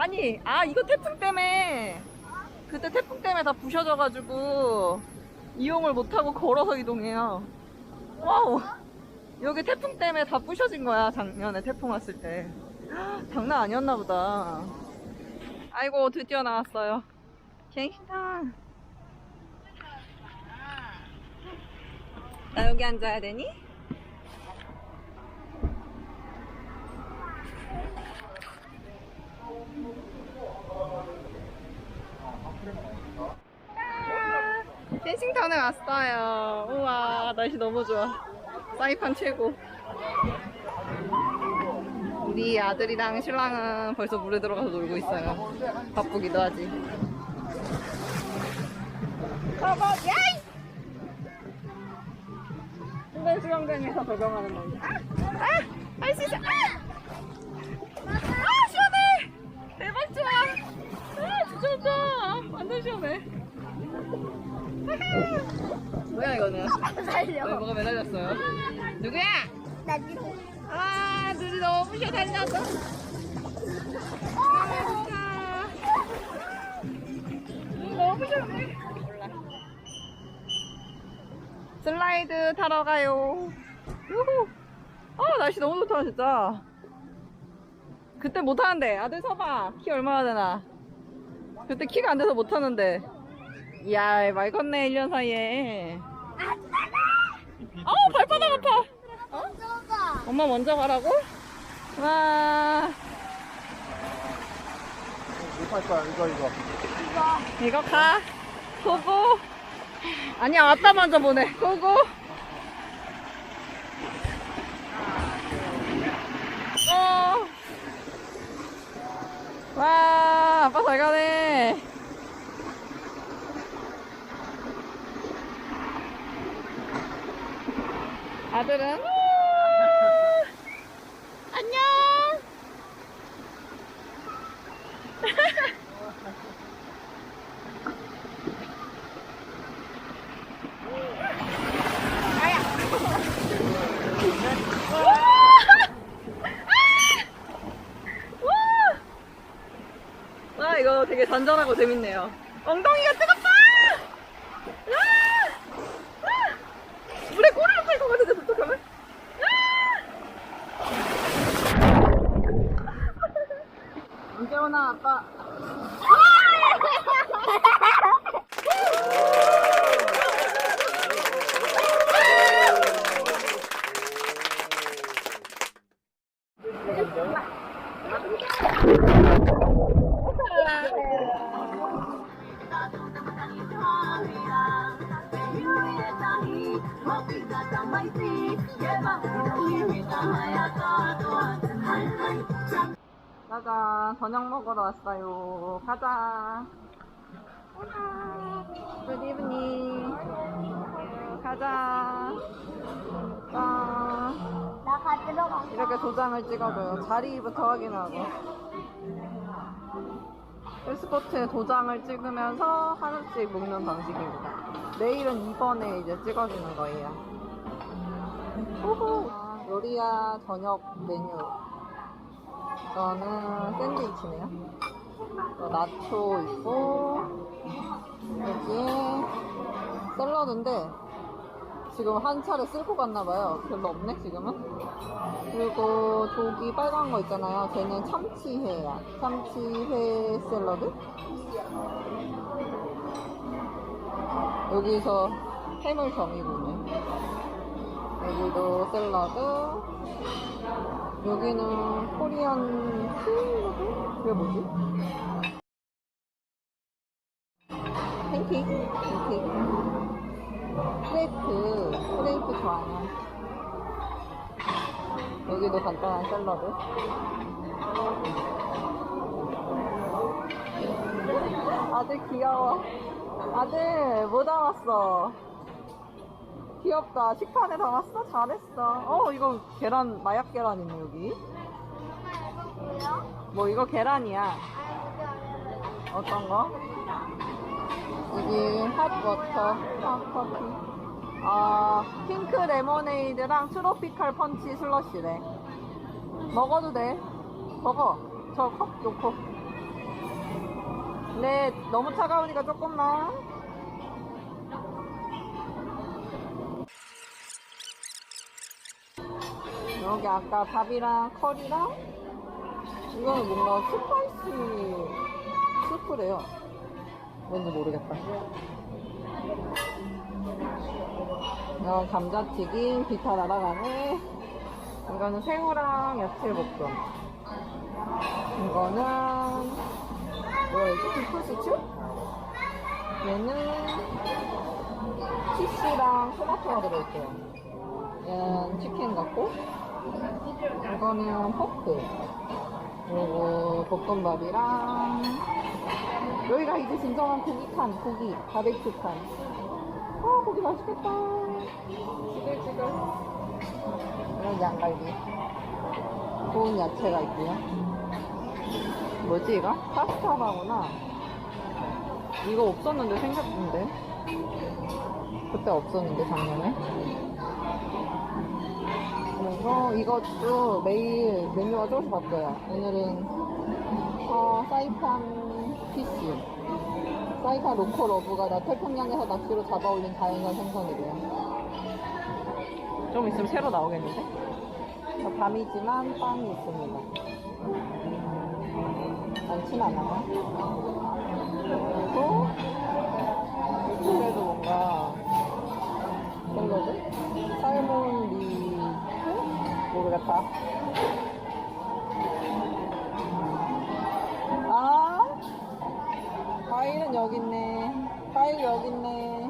아니, 아, 이거 태풍 때문에, 그때 태풍 때문에 다 부셔져가지고, 이용을 못하고 걸어서 이동해요. 와우. 여기 태풍 때문에 다 부셔진 거야, 작년에 태풍 왔을 때. 장난 아니었나 보다. 아이고, 드디어 나왔어요. 갱신탕. 나 여기 앉아야 되니? 댄싱타운에 왔어요. 우와, 날씨 너무 좋아. 사이판 최고. 우리 아들이랑 신랑은 벌써 물에 들어가서 놀고 있어요. 바쁘기도 하지. 봐봐, 야이! 순간 수영장에서 적용하는 거. 아! 아! 할 수 있어! 아! 아, 시원해! 대박 좋아! 아, 진짜! 완전 시원해. 뭐야, 이거는? 왜 살려. 뭐가 매달렸어요? 누구야? 나 지금. 아, 눈이 너무 부셔 달려서. 아. 눈 너무 부셨네. 몰라. 슬라이드 타러 가요. 유후. 아, 날씨 너무 좋다, 진짜. 그때 못 하는데. 아들 서봐. 키 얼마나 되나. 그때 키가 안 돼서 못 하는데. 이야, 말 걷네, 1년 사이에. 어, 발바닥 아파. 어? 엄마 먼저 가라고? 와, 이거 할 거야, 이거, 이거. 이거 가. 고고. 아니야, 아빠 먼저 보내. 고고. 어. 와, 아빠 잘 가네. 아들은 우! 안녕. 와 이거 되게 잔잔하고 재밌네요. 엉덩이가 뜨겁다! 아! 아! 물에 꼬리를 뺄것 같은데 어떡하면? 아! 언제 오나 아빠? 짜잔 저녁 먹으러 왔어요. 가자. Good evening. 가자. 들어가. 이렇게 도장을 찍어줘요. 자리부터 확인하고. 패스포트에 도장을 찍으면서 하나씩 먹는 방식입니다. 내일은 2번에 이제 찍어주는 거예요. 호호. 요리야 저녁 메뉴. 이거는 샌드위치네요. 또 나초 있고, 여기에 샐러드인데, 지금 한 차례 쓸고 갔나봐요. 별로 없네, 지금은. 그리고 저기 빨간 거 있잖아요. 쟤는 참치회야. 참치회 샐러드? 여기서 해물 점이고네. 여기도 샐러드. 여기는 코리안 샐러드? 그게 뭐지? 팬케이크? 팬케이크. 크레이프. 크레이프 좋아요. 여기도 간단한 샐러드. 아들 귀여워. 아들 뭐 담았어? 귀엽다. 식판에 담았어? 잘했어. 어, 이거 계란, 마약 계란 있네, 여기. 뭐, 이거 계란이야. 어떤 거? 여기 핫워터, 핫커피. 아, 핑크 레모네이드랑 트로피칼 펀치 슬러시래. 먹어도 돼. 먹어. 저 컵 놓고. 네, 너무 차가우니까 조금만. 여기 아까 밥이랑 커리랑 이거는 뭔가 스파이시 스프래요. 뭔지 모르겠다. 이건 감자튀김, 비타 날아가네. 이거는 새우랑 야채 볶음. 이거는 뭐였지? 비프스츄? 얘는 치즈랑 토마토가 들어있대요. 얘는 치킨 같고 이거는 포크 그리고 볶음밥이랑 여기가 이제 진정한 고기 칸, 고기, 바베큐 칸. 아, 고기 맛있겠다. 지글지글. 이런 양갈비. 좋은 야채가 있고요. 뭐지, 이거? 파스타바구나. 이거 없었는데 생겼는데. 그때 없었는데, 작년에. 그래서 이것도 매일 메뉴가 조금씩 바뀌어요. 오늘은 어, 사이판 피쉬. 사이판 로코 러브가 나 태평양에서 낚시로 잡아올린 자연산 생선이래요. 좀 있으면 새로 나오겠는데? 어, 밤이지만 빵이 있습니다. 많진 않아요. 그리고 이쪽에도 뭔가 샐러드? 살몬 리프? 모르겠다. 아, 과일은 여기 있네. 과일 여기 있네.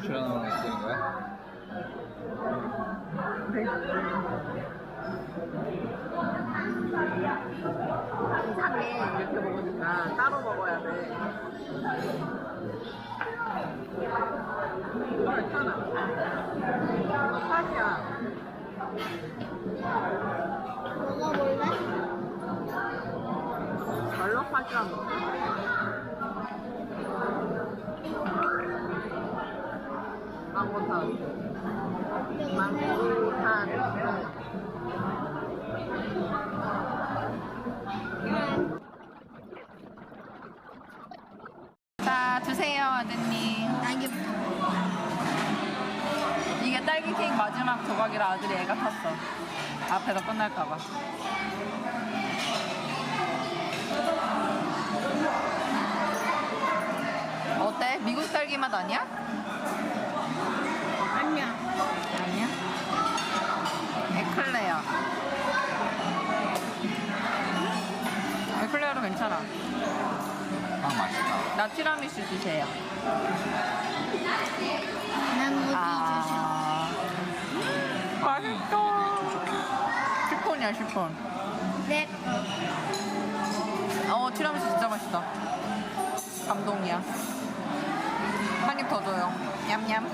출연하는 거 거야? 이상해. 이렇게 먹으니까 따로 먹어야 돼. 자, 드세요, 아드님. 이게 딸기 케이크 마지막 조각이라 아들이 애가 탔어. 앞에서 끝날까봐. 어때? 미국 딸기 맛? 아니야. 에클레어. 에클레어도 괜찮아. 빵 맛있다. 나 티라미수 주세요. 난 무기 아. 맛있다. 슈폰이야, 슈폰. 주셔. 내 어, 티라미수 진짜 맛있다. 감동이야. 한 입 더 줘요. 냠냠.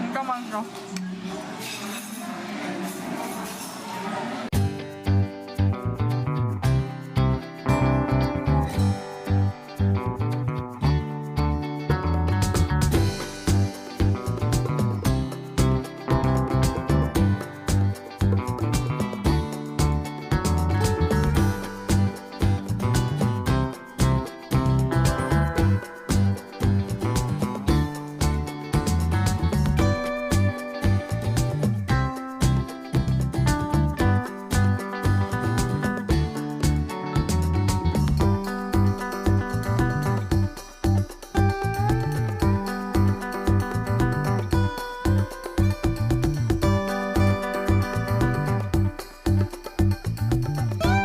진짜 맛있어.